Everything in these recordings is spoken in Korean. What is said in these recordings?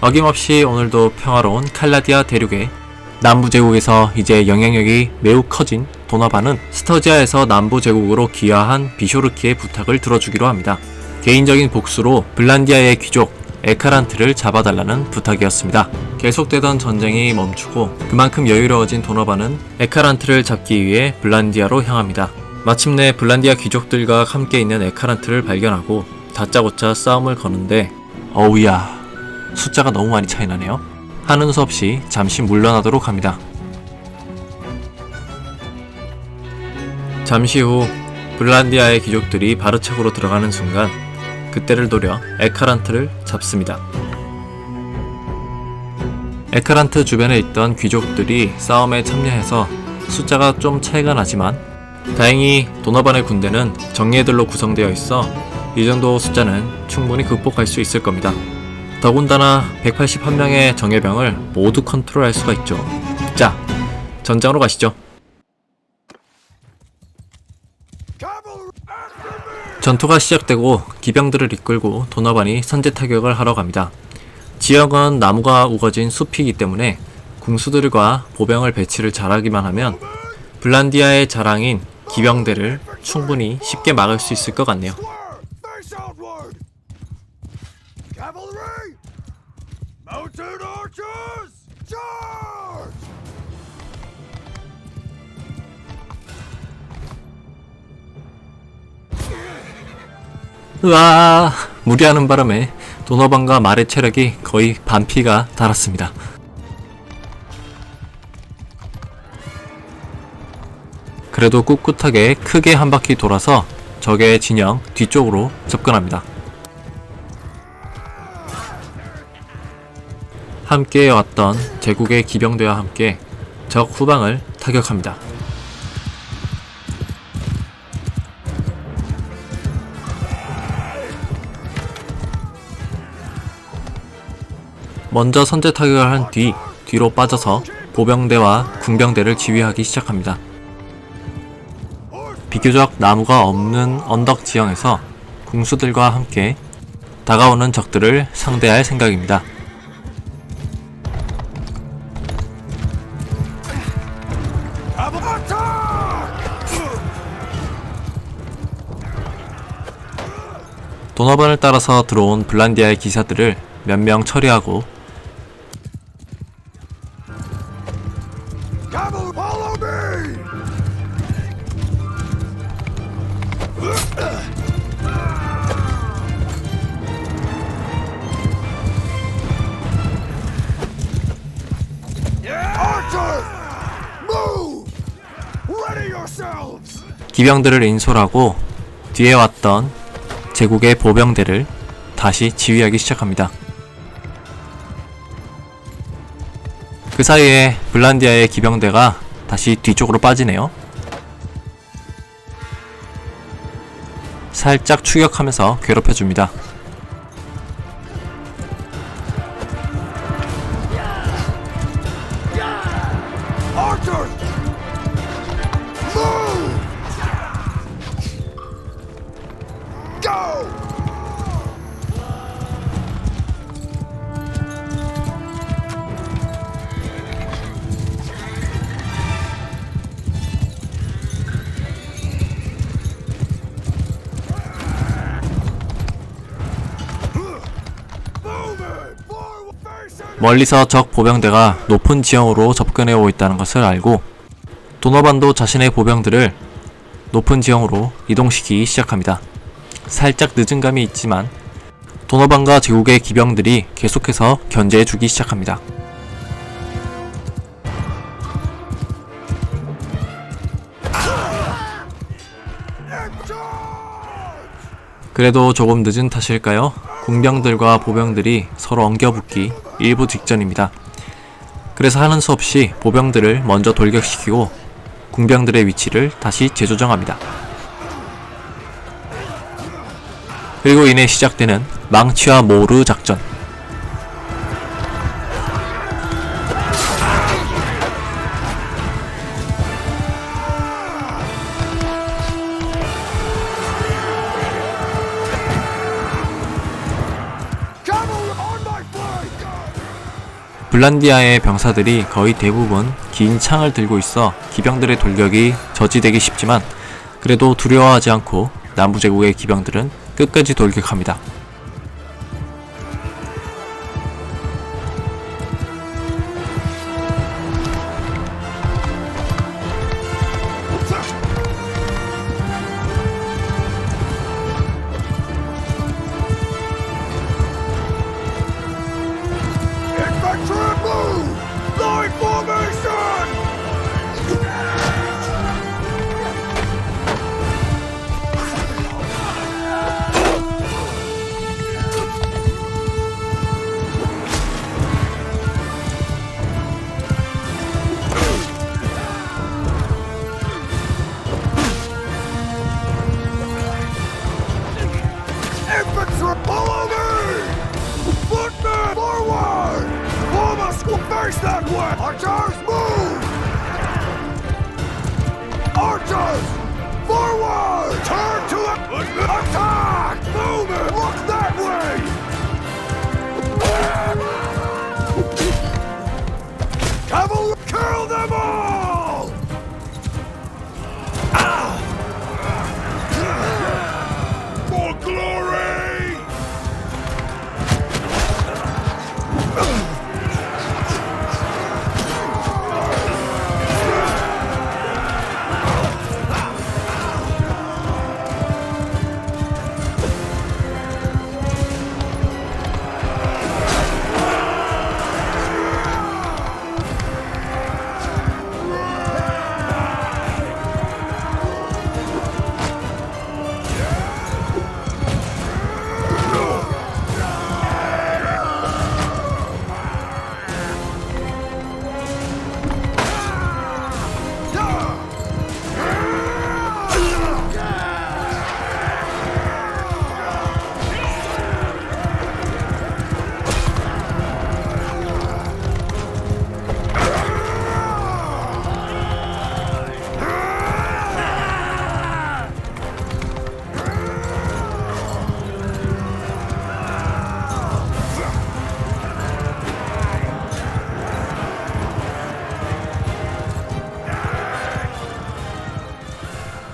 어김없이 오늘도 평화로운 칼라디아 대륙의 남부 제국에서 이제 영향력이 매우 커진 도나바는 스터지아에서 남부 제국으로 귀화한 비쇼르키의 부탁을 들어주기로 합니다. 개인적인 복수로 블란디아의 귀족 에카란트를 잡아달라는 부탁이었습니다. 계속되던 전쟁이 멈추고 그만큼 여유로워진 도나바는 에카란트를 잡기 위해 블란디아로 향합니다. 마침내 블란디아 귀족들과 함께 있는 에카란트를 발견하고 다짜고짜 싸움을 거는데 어우야 숫자가 너무 많이 차이 나네요. 하는 수 없이 잠시 물러나도록 합니다. 잠시 후 블란디아의 귀족들이 바르착으로 들어가는 순간 그때를 노려 에카란트를 잡습니다. 에카란트 주변에 있던 귀족들이 싸움에 참여해서 숫자가 좀 차이가 나지만 다행히 도너반의 군대는 정예들로 구성되어 있어 이 정도 숫자는 충분히 극복할 수 있을 겁니다. 더군다나 181명의 정예병을 모두 컨트롤할 수가 있죠. 자, 전장으로 가시죠. 전투가 시작되고 기병들을 이끌고 도너반이 선제 타격을 하러 갑니다. 지역은 나무가 우거진 숲이기 때문에 궁수들과 보병을 배치를 잘하기만 하면 블란디아의 자랑인 기병대를 충분히 쉽게 막을 수 있을 것 같네요. Mounted archers! Charge! 으아 무리하는 바람에 도너반과 말의 체력이 거의 반피가 달았습니다. 그래도 꿋꿋하게 크게 한 바퀴 돌아서 적의 진영 뒤쪽으로 접근합니다. 함께 왔던 제국의 기병대와 함께 적 후방을 타격합니다. 먼저 선제 타격을 한 뒤 뒤로 빠져서 보병대와 군병대를 지휘하기 시작합니다. 비교적 나무가 없는 언덕 지형에서 궁수들과 함께 다가오는 적들을 상대할 생각입니다. 도너반을 따라서 들어온 블란디아의 기사들을 몇 명 처리하고! 기병들을 인솔하고 뒤에 왔던 제국의 보병대를 다시 지휘하기 시작합니다. 그 사이에 블란디아의 기병대가 다시 뒤쪽으로 빠지네요. 살짝 추격하면서 괴롭혀줍니다. 멀리서 적 보병대가 높은 지형으로 접근해 오고 있다는 것을 알고 도너반도 자신의 보병들을 높은 지형으로 이동시키기 시작합니다. 살짝 늦은 감이 있지만 도너반과 제국의 기병들이 계속해서 견제해 주기 시작합니다. 그래도 조금 늦은 탓일까요? 궁병들과 보병들이 서로 엉겨붙기 일부 직전입니다. 그래서 하는 수 없이 보병들을 먼저 돌격시키고 궁병들의 위치를 다시 재조정합니다. 그리고 이내 시작되는 망치와 모르 작전. 블란디아의 병사들이 거의 대부분 긴 창을 들고 있어 기병들의 돌격이 저지되기 쉽지만 그래도 두려워하지 않고 남부제국의 기병들은 끝까지 돌격합니다.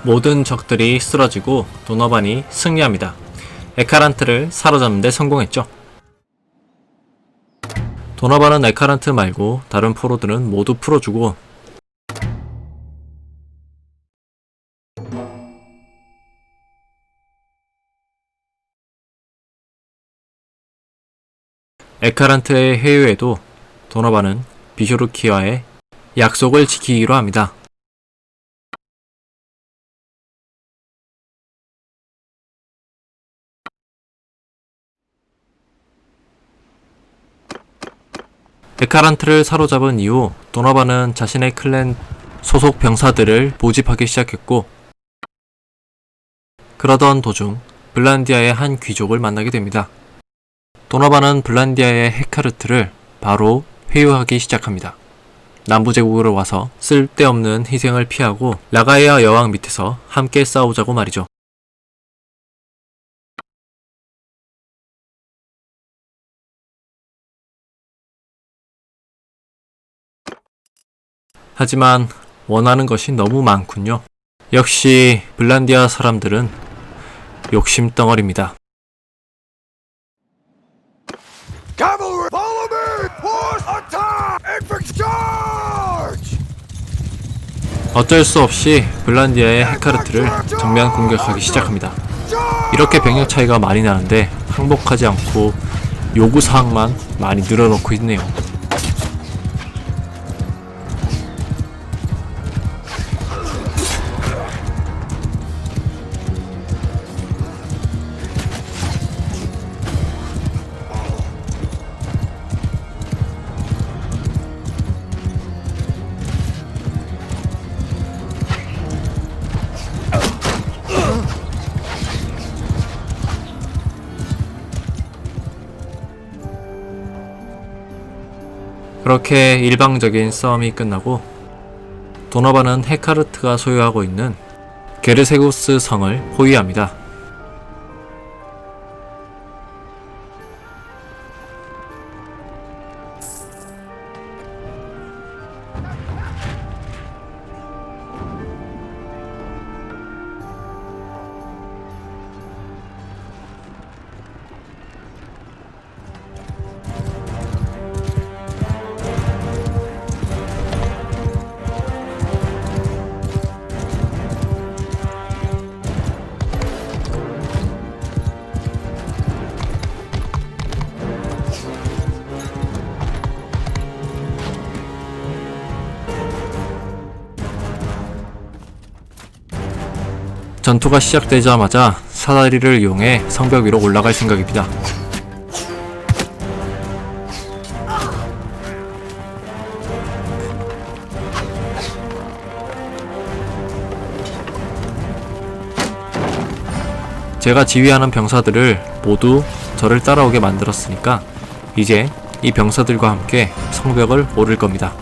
모든 적들이 쓰러지고 도너반이 승리합니다. 에카란트를 사로잡는 데 성공했죠. 도너반은 에카란트 말고 다른 포로들은 모두 풀어주고 에카란트의 회유에도 도너반은 비쇼르키와의 약속을 지키기로 합니다. 에카란트를 사로잡은 이후 도나바는 자신의 클랜 소속 병사들을 모집하기 시작했고 그러던 도중 블란디아의 한 귀족을 만나게 됩니다. 도나바는 블란디아의 헤카르트를 바로 회유하기 시작합니다. 남부제국으로 와서 쓸데없는 희생을 피하고 라가이아 여왕 밑에서 함께 싸우자고 말이죠. 하지만 원하는 것이 너무 많군요. 역시 블란디아 사람들은 욕심 덩어리입니다. Cavalry, follow me! Horse, attack! Infantry, charge! 어쩔 수 없이 블란디아의 헤카르트를 정면 공격하기 시작합니다. 이렇게 병력 차이가 많이 나는데 항복하지 않고 요구 사항만 많이 늘어놓고 있네요. 그렇게 일방적인 싸움이 끝나고 도너바는 헤카르트가 소유하고 있는 게르세구스 성을 호위합니다. 전투가 시작되자마자 사다리를 이용해 성벽 위로 올라갈 생각입니다. 제가 지휘하는 병사들을 모두 저를 따라오게 만들었으니까 이제 이 병사들과 함께 성벽을 오를 겁니다.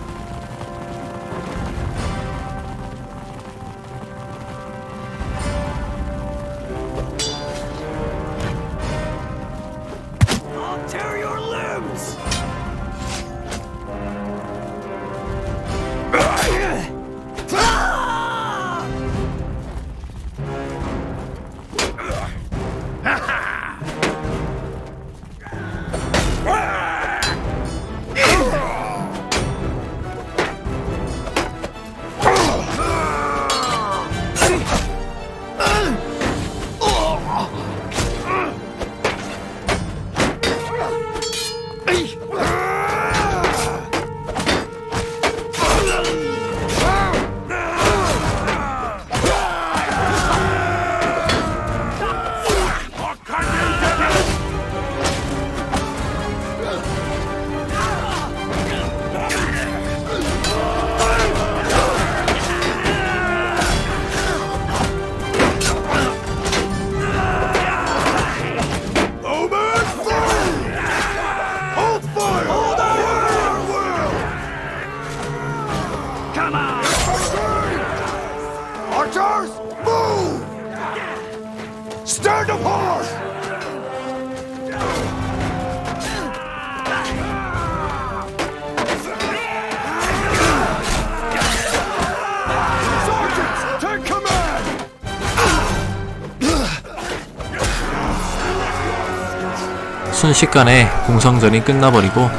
순식간에 공성전이 끝나버리고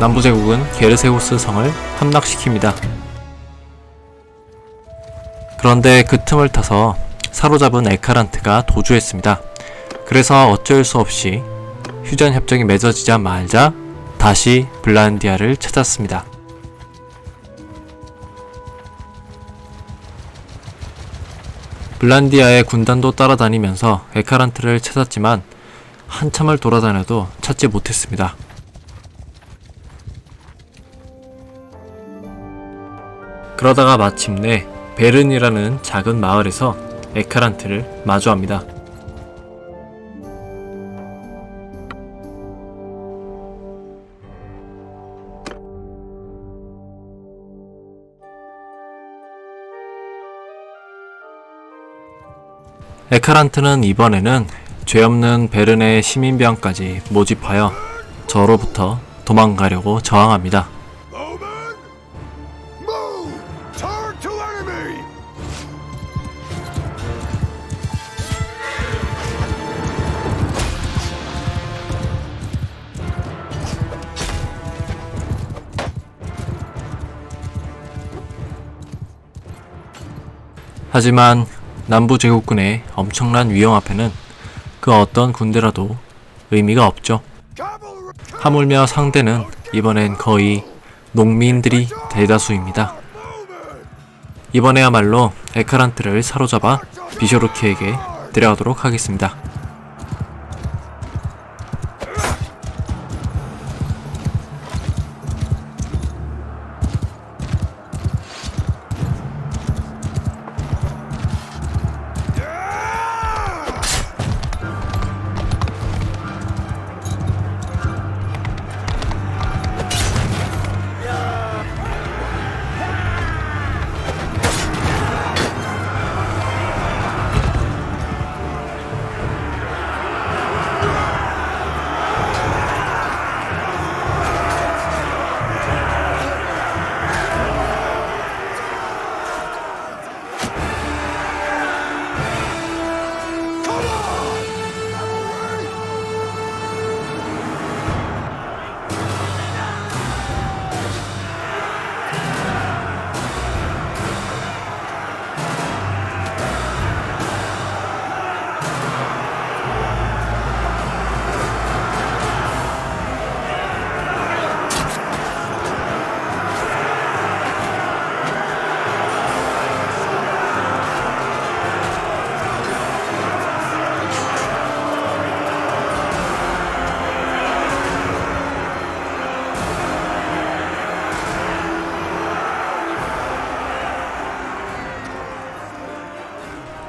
남부제국은 게르세우스 성을 함락시킵니다. 그런데 그 틈을 타서 사로잡은 에카란트가 도주했습니다. 그래서 어쩔 수 없이 휴전 협정이 맺어지자 말자 다시 블란디아를 찾았습니다. 블란디아의 군단도 따라다니면서 에카란트를 찾았지만 한참을 돌아다녀도 찾지 못했습니다. 그러다가 마침내 베른이라는 작은 마을에서 에카란트를 마주합니다. 에카란트는 이번에는 죄 없는 베른의 시민병까지 모집하여 저로부터 도망가려고 저항합니다. 하지만 남부 제국군의 엄청난 위험 앞에는 그 어떤 군대라도 의미가 없죠. 하물며 상대는 이번엔 거의 농민들이 대다수입니다. 이번에야말로 에카란트를 사로잡아 비쇼르키에게 데려가도록 하겠습니다.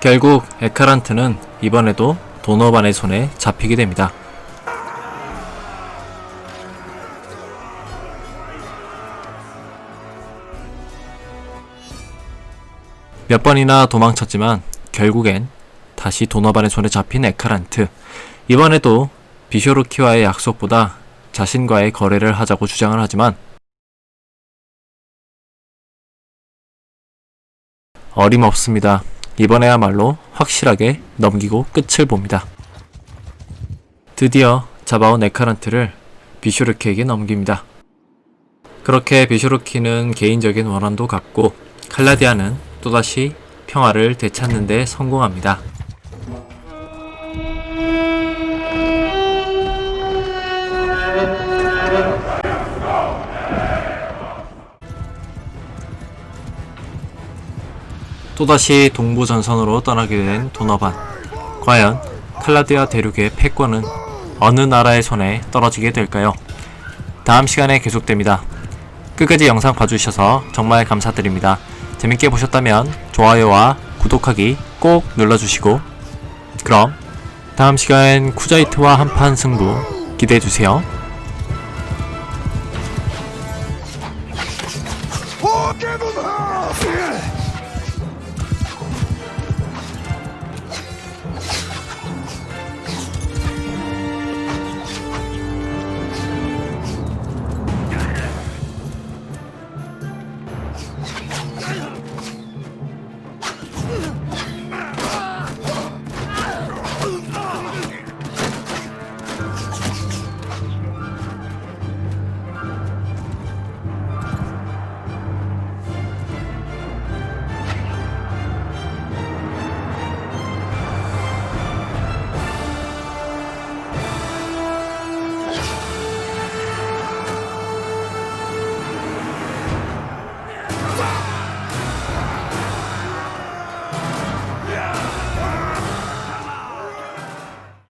결국 에카란트는 이번에도 도너반의 손에 잡히게 됩니다. 몇 번이나 도망쳤지만 결국엔 다시 도너반의 손에 잡힌 에카란트. 이번에도 비쇼르키와의 약속보다 자신과의 거래를 하자고 주장을 하지만 어림없습니다. 이번에야말로 확실하게 넘기고 끝을 봅니다. 드디어 잡아온 에카란트를 비쇼르키에게 넘깁니다. 그렇게 비쇼르키는 개인적인 원한도 갚고 칼라디아는 또다시 평화를 되찾는 데 성공합니다. 또다시 동부 전선으로 떠나게 된 도너반. 과연 칼라디아 대륙의 패권은 어느 나라의 손에 떨어지게 될까요? 다음 시간에 계속됩니다. 끝까지 영상 봐주셔서 정말 감사드립니다. 재밌게 보셨다면 좋아요와 구독하기 꼭 눌러주시고 그럼 다음 시간 쿠자이트와 한판 승부 기대해주세요.